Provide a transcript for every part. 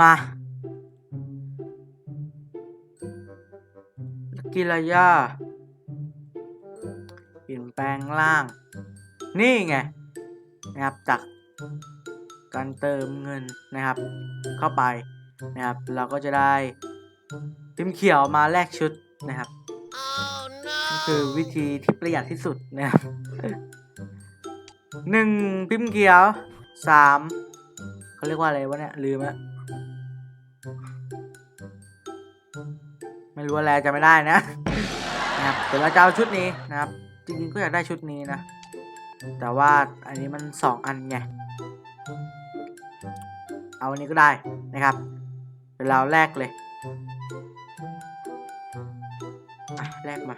มา กิรยาเปลี่ยนแปลงร่าง นี่ไงนะครับจากการเติมเงินนะครับ เข้าไปนะครับ เราก็จะได้พิมพ์เขียวมาแลกชุดนะครับนี่คือวิธีที่ประหยัดที่สุดนะครับหนึ่งพิมพ์เขียวสามเขาเรียกว่าอะไรวะเนี่ยลืมแล้ว รู้อะไรจะไม่ได้นะนะครับเดี๋ยวเราจะเอาชุดนี้นะครับ จริงๆก็อยากได้ชุดนี้นะ แต่ว่าอันนี้มันสองอันไง เอาอันนี้ก็ได้นะครับเดี๋ยวเราแลกเลยอะแลกมา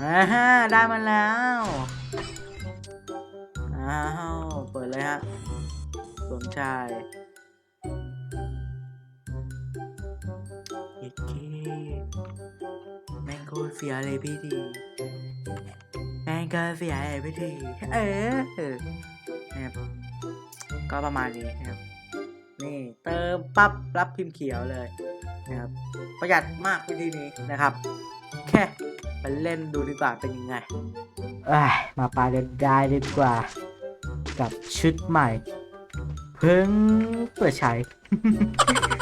อ่าฮะได้มาแล้วอ้าวเปิดเลยฮะสมชาย เย้เคแมงโก้เสียเลยพี่ดีแมงโก้เสียเลยพี่ดีเออนะครับก็ประมาณนี้นะครับนี่เติมปั๊บรับพิมพ์เขียวเลยนะครับประหยัดมากวิธีนี้นะครับ แค่ไปเล่นดูดีกว่าเป็นยังไงเอ้ยมาปาเดนได้ดีกว่า กับชุดใหม่เพิ่งเปิดใช้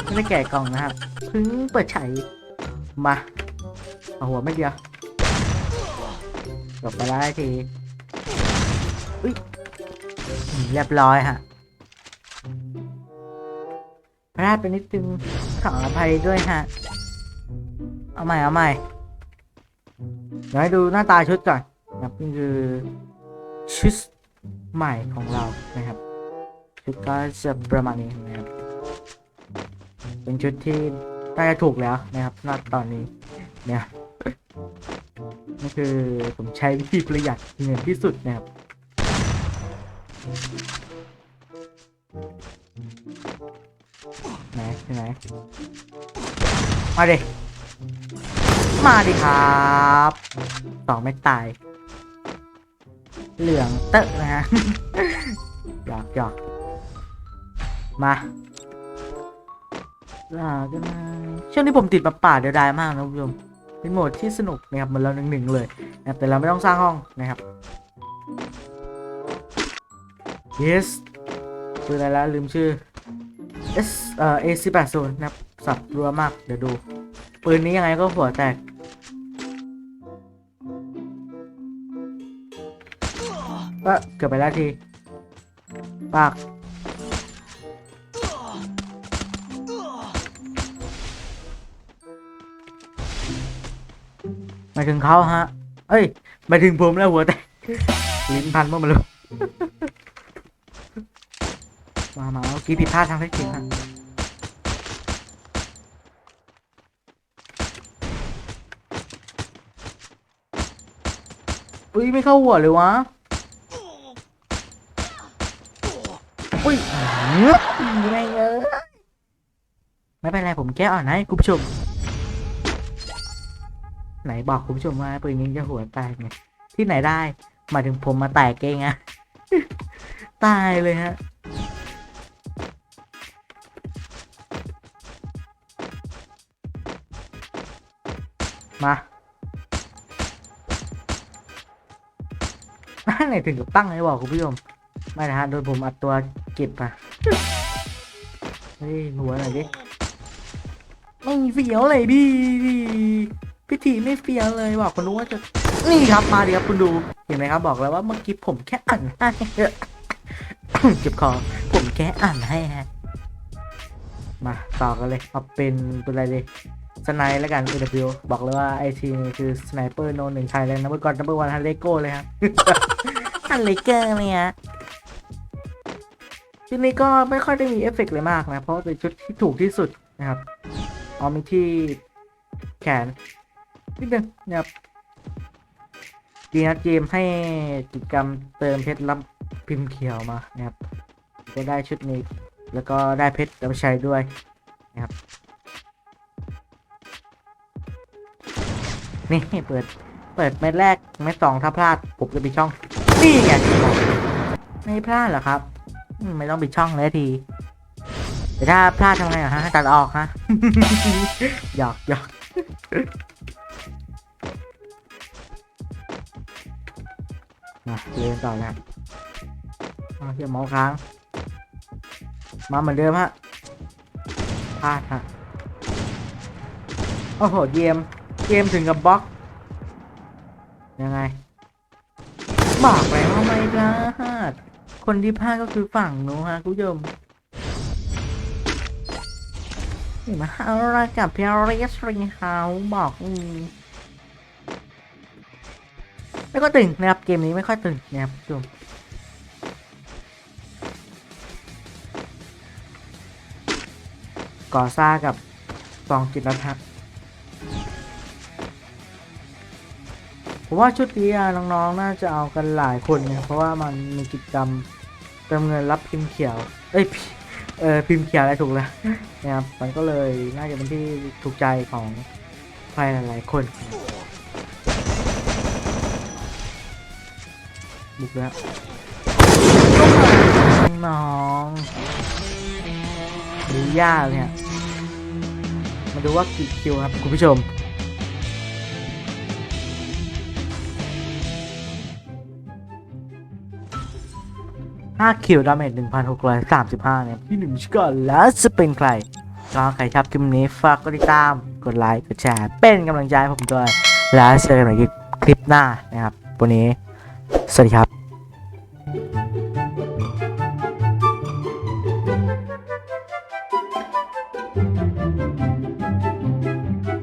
ไม่ได้แกะกล่องนะครับเพิ่งเปิดใช้มาเอาหัวไม่เดียวจบไปแล้วทีอุ้ยเรียบร้อยฮะพลาดไปนิดนึงขออภัยด้วยฮะ เอาใหม่ เอาใหม่ เดี๋ยวให้ดูหน้าตาชุดก่อนนะครับนี่คือชุดใหม่ของเรานะครับ ชุดก็จะประมาณนี้นะครับ เป็นชุดที่น่าจะถูกแล้วนะครับณตอนนี้เนี่ยนี่คือผมใช้วิธีประหยัดเงินที่สุดนะครับไหนที่ไหนมาดิ มาดิครับสองไม่ตาย เหลืองเตอะนะฮะหยอกหยอก มาลากันนะช่วงนี้ผมติดมาป่าเดียวดายมากนะคุณผู้ชมเป็นโหมดที่สนุกนะครับเหมือนเราหนึ่งหนึ่งๆเลยนะครับแต่เราไม่ต้องสร้างห้องนะครับ yes คืออะไรแล้วลืมชื่อ S เอ่อ A 1 8 0นะครับ สับรัวมาก เดี๋ยวดู ปืนนี้ยังไงก็หัวแตก ก็เกือบไปแล้วที ปากายถึงเขาฮะ เอ้ยหมายถึงผมแล้วหัวแต่ลิ้นพันเมื่อมาเลยมามาเมื่อกี้ผิดพลาดทางเทคนิคฮะอุ้ยไม่เข้าหัวเลยวะ อุ้ยเงือกไม่เงอไม่เป็นไรผมแก้อ่อนให้คุณผู้ชม ไหนบอกคุณผู้ชมว่าปืนยิงจะหัวแตกไงที่ไหนได้หมายถึงผมมาแตกเองอะตายเลยฮะมาไหนถึงกับตั้งเลยบอกคุณผู้ชมไม่นะฮะโดนผมอัดตัวเก็บอะเฮ้ยหัวหน่อยดิไม่เฟี้ยวเลยพี่ พิธีไม่เฟี้ยวเลยบอกคนรู้ว่าจะนี่ครับมาดิครับคุณดูเห็นไหมครับบอกแล้วว่าเมื่อกี้ผมแค่อ่านให้เจ็บคอผมแค่อ่านให้ฮะมาต่อกันเลยเอาเป็นเป็นอะไรดีสไนแล้วกัน AW บอกเลยว่าไอทีนี่คือสไนเปอร์โนหนึ่งไทยเลยนะเมื่อก่อนนัมเบอร์วันฮันเลโก้เลยฮะฮันเลเกอร์เลยฮะชุดนี้ก็ไม่ค่อยได้มีเอฟเฟกต์เลยมากนะ เพราะว่าเป็นชุดที่ถูกที่สุดนะครับเอามีที่แขน นิดนึงนะครับดีนะเกมให้กิจกรรมเติมเพชรรับพิมพ์เขียวมานะครับก็ได้ชุดนี้ แล้วก็ได้เพชรเอาไปใช้ด้วยนะครับนี่เปิดเปิดเม็ดแรกเม็ดสองถ้าพลาดผมจะปิดช่องนี่ไงไม่พลาดเหรอครับ ไม่ต้องปิดช่องเลยที แต่ถ้าพลาดทำไงอะฮะตัดออกฮะหยอกหยอก มาเรียนต่อนะครับเอาเทียบเมาส์ค้าง มาเหมือนเดิมฮะพลาดฮะโอ้โหเกมเกมถึงกับบล็อก ยังไง บอกแล้วไม่พลาดคนที่พลาดก็คือฝั่งหนูฮะคุณผู้ชมนี่มาเอาละกับเพียริสรีเฮาบอกอืม ไม่ก็ตึงนะครับเกมนี้ไม่ค่อยตึงนะครับคุณผู้ชมก่อซ่ากับฟองจิตรทัศน์ผมว่าชุดนี้น้องๆน่าจะเอากันหลายคนเนี่ยเพราะว่ามันมีกิจกรรมเติมเงินรับพิมพ์เขียว เอ้ยพิเออพิมพ์เขียวอะไรถูกแล้วนะครับมันก็เลยน่าจะเป็นที่ถูกใจของใครหลายๆคน บุกแล้วน้องดูยากเนี่ย มาดูว่ากี่คิวครับ คุณผู้ชม5คิวดาเมจ1,635เนี่ย ที่หนึ่งชิกอนแล้วจะเป็นใครก็ใครชอบคลิปนี้ฝากกดติดตาม กดไลค์ กดแชร์ เป็นกำลังใจให้ผมด้วย แล้วเจอกันใหม่คลิปหน้านะครับ วันนี้ สวัสดีครับ